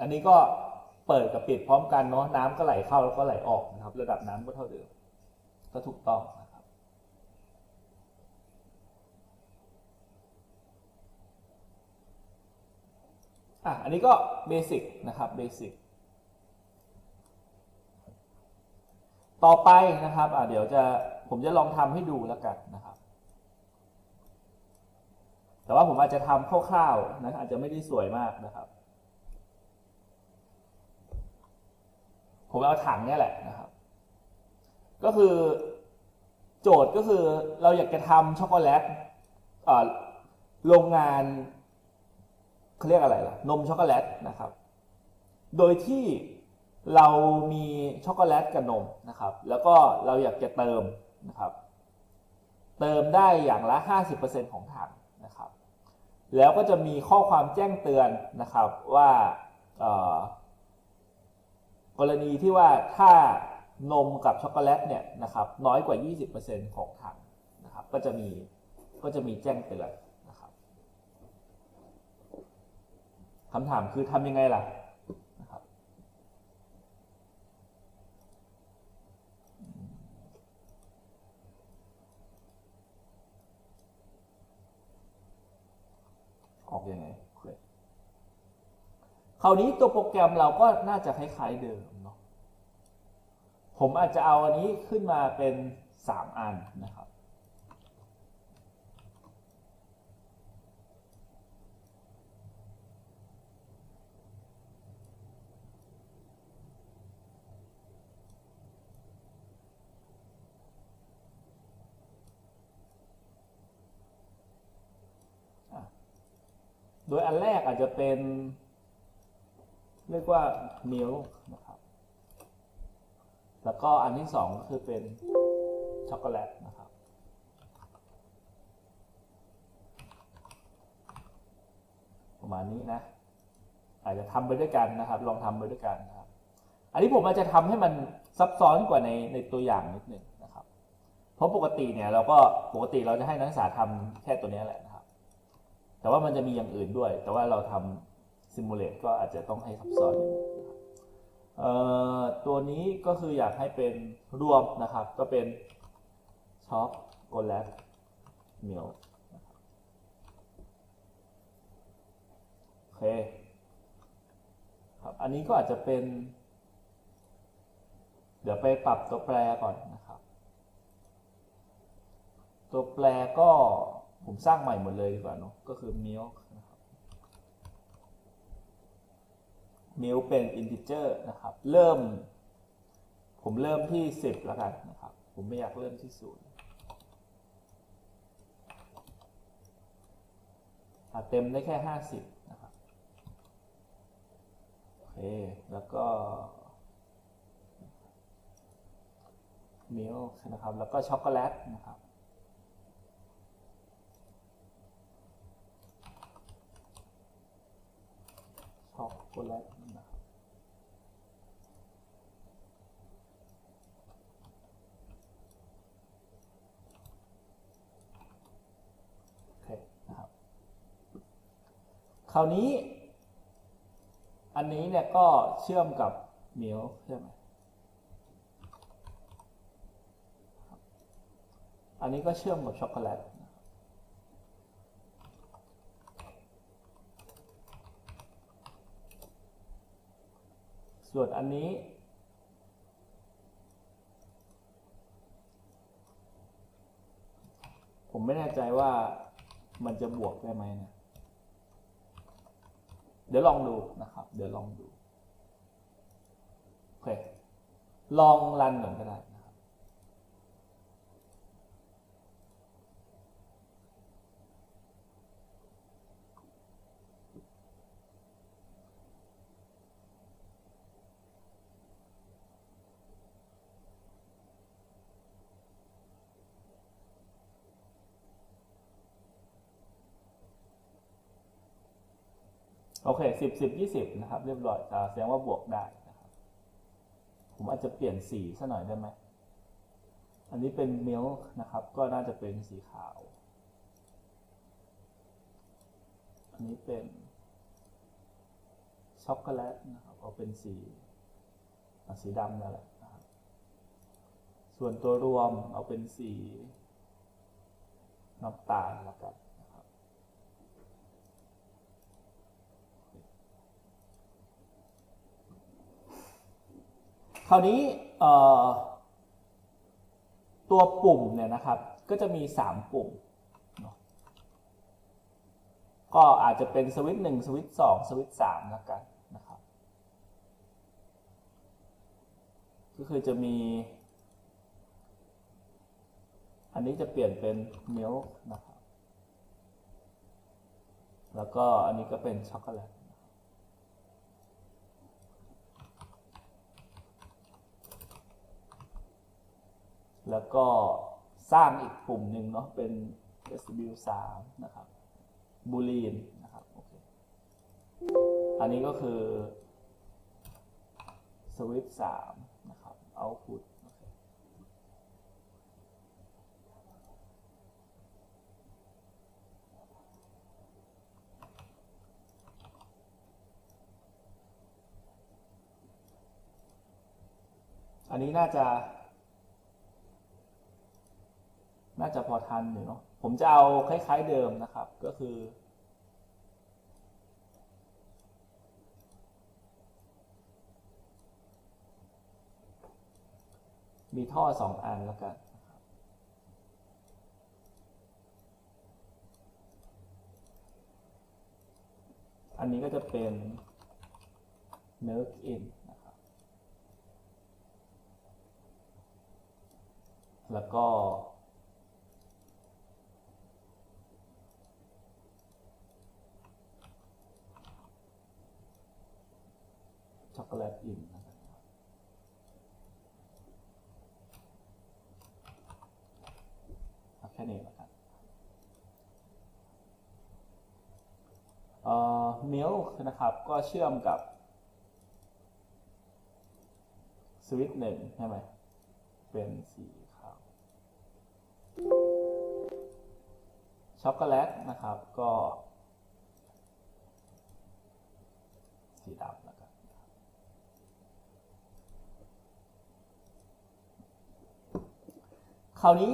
อันนี้ก็เปิดกับปิดพร้อมกันเนาะน้ำก็ไหลเข้าแล้วก็ไหลออกนะครับ ระดับน้ำก็เท่าเดิม ก็ถูกต้องนะครับ อะอันนี้ก็เบสิกนะครับเบสิกต่อไปนะครับอะเดี๋ยวจะผมจะลองทำให้ดูแล้วกันนะครับ แต่ว่าผมอาจจะทำคร่าวๆนะอาจจะไม่ได้สวยมากนะครับ ผมเอาถังเนี่ยแหละนะครับ ก็คือโจทย์ก็คือเราอยากจะทำช็อกโกแลตโรงงานเขาเรียกอะไรล่ะ นมช็อกโกแลตนะครับ โดยที่เรามีช็อกโกแลตกับนมนะครับ แล้วก็เราอยากจะเติมนะครับ เติมได้อย่างละ 50%ของถังนะครับ แล้วก็จะมีข้อความแจ้งเตือนนะครับว่า กรณีที่ว่าถ้านมกับช็อกโกแลตเนี่ยนะครับน้อยกว่า 20%ของถังนะครับก็จะมีก็จะมีแจ้งเตือนนะครับคำถามคือทำยังไงล่ะนะครับออกยังไงโอเค คราวนี้ตัวโปรแกรมเราก็น่าจะคล้ายๆเดิมเนาะผมอาจจะเอาอันนี้ขึ้นมาเป็น 3 อันนะครับ โดยอันแรกอาจจะเป็น เรียกว่า milk นะครับ แล้วก็อันที่สองก็คือเป็นช็อกโกแลตนะครับ ประมาณนี้นะ อาจจะทำไปด้วยกันนะครับ ลองทำไปด้วยกันนะครับ อันนี้ผมอาจจะทำให้มันซับซ้อนกว่าในในตัวอย่างนิดหนึ่งนะครับ เพราะปกติเนี่ยเราก็ปกติเราจะให้นักศึกษาทำแค่ตัวนี้แหละนะครับ แต่ว่ามันจะมีอย่างอื่นด้วย แต่ว่าเราทำ ซิมูเลตก็อาจจะต้องให้ซับซ้อนนิดนึงนะครับเอ่อตัวนี้ก็คืออยากให้เป็นรวมนะครับ ก็เป็นช็อกโกแลตมิลโอเคครับอันนี้ก็อาจจะเป็น เดี๋ยวไปปรับตัวแปรก่อนนะครับ ตัวแปรก็ผมสร้างใหม่หมดเลยดีกว่าเนอะก็คือ milk นะครับ มิลเป็นอินทิเจอร์นะครับ เริ่ม ผมเริ่มที่ 10แล้วกันนะครับ ผมไม่อยากเริ่มที่ศูนย์อะเต็มได้แค่ 50 นะครับ โอเค แล้วก็มิลนะครับ แล้วก็ช็อกโกแลตนะครับช็อกโกแลตนะครับ โอเคนะครับ คราวนี้ อันนี้เนี่ยก็เชื่อมกับเหมิลใช่ไหมอันนี้ก็เชื่อมกับช็อกโกแลตส่วนอันนี้ ผมไม่แน่ใจว่ามันจะบวกได้ไหมนะ เดี๋ยวลองดูนะครับ เดี๋ยวลองดู โอเค ลองรันก่อนก็ได้ โอเคสิบสิบยี่สิบนะครับ เรียบร้อยแสดงว่าบวกได้นะครับ ผมอาจจะเปลี่ยนสีซะหน่อยได้ไหม อันนี้เป็นมิลนะครับ ก็น่าจะเป็นสีขาว อันนี้เป็นช็อกโกแลตนะครับเอาเป็นสีสีดำนั่นแหละนะครับ ส่วนตัวรวมเอาเป็นสีน้ำตาลแล้วกัน คราวนี้ตัวปุ่มเนี่ยนะครับก็จะมี 3 ปุ่ม ก็อาจจะเป็นสวิตช์หนึ่งสวิตช์สองสวิตช์สามแล้วกันนะครับ ก็คือจะมี อันนี้จะเปลี่ยนเป็น milk นะครับ แล้วก็อันนี้ก็เป็นช็อกโกแลต แล้วก็สร้างอีกปุ่มหนึ่งเนาะเป็น SW3 นะครับบูลีนนะครับโอเคอันนี้ก็คือสวิตสามนะครับ output โอเคอันนี้น่าจะ น่าจะพอทันอยู่เนาะผมจะเอาคล้ายๆเดิมนะครับ ก็คือ มีท่อสองอันแล้วกันอันนี้ก็จะเป็น milk in นะครับ แล้วก็ ช็อกโก แลตอินนะครับแค่นี้แล้วกันเอ่อมิลค์นะครับก็เชื่อมกับสวิตช์หนึ่งใช่ไหมเป็นสีขาวช็อกโกแลตนะครับก็สีดำแล้วกัน คราวนี้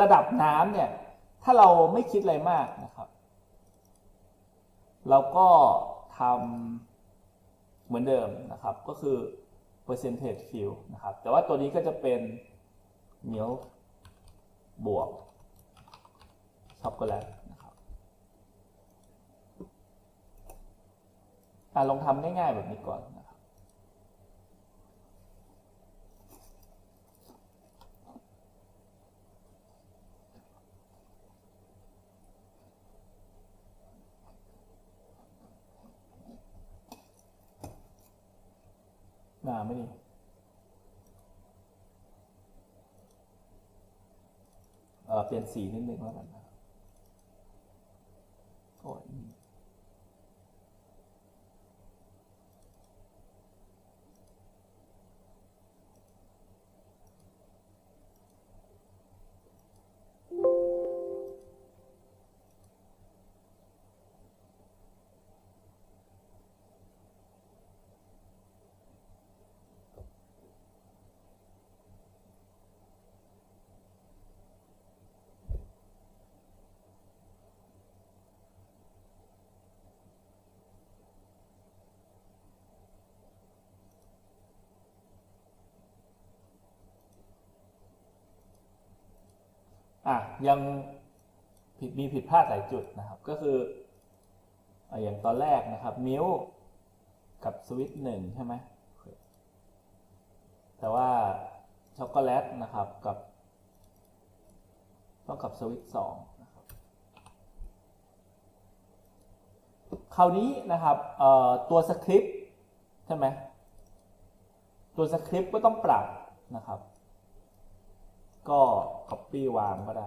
ระดับน้ำเนี่ย ถ้าเราไม่คิดอะไรมากนะครับ เราก็ทำเหมือนเดิมนะครับ ก็คือ percentage fill นะครับ แต่ว่าตัวนี้ก็จะเป็น milk บวกช็อกโกแลตนะครับอะลองทำง่ายๆแบบนี้ก่อนนะครับ หนาไหม่ดีเออเปลี่ยนสีนิดนึงแล้วกันนะ อะยังผิดมีผิดพลาดหลายจุดนะครับ ก็คืออะอย่างตอนแรกนะครับ มิวกับสวิตช์หนึ่งใช่ไหมแต่ว่าช็อกโกแลตนะครับกับ ต้องกับสวิตช์สองนะครับคราวนี้นะครับเอ่อตัวสคริปต์ใช่ไหมตัวสคริปต์ก็ต้องปรับนะครับ ก็ copy วางก็ได้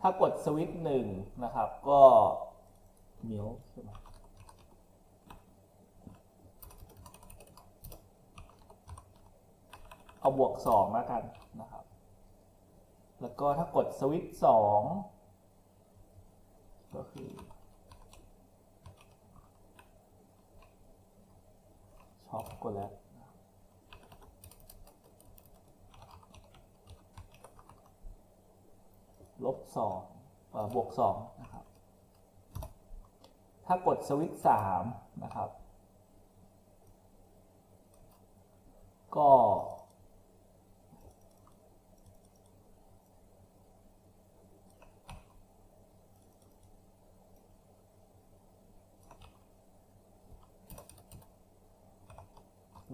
ถ้ากดสวิตช์หนึ่งนะครับ ก็มิวใช่ไหมเอาบวกสองแล้วกันนะครับ แล้วก็ถ้ากดสวิตช์สองก็คือช็อกโกแลตนะครับ ลบสองบวกสองนะครับ ถ้ากดสวิตช์สามนะครับ ก็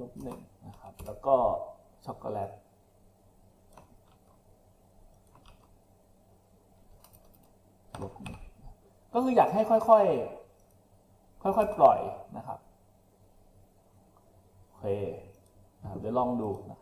ลบหนึ่งนะครับ แล้วก็ช็อกโกแลต ลบหนึ่ง ก็คืออยากให้ค่อยๆ ค่อยๆ ปล่อยนะครับ โอเคนะครับเดี๋ยวลองดูนะครับ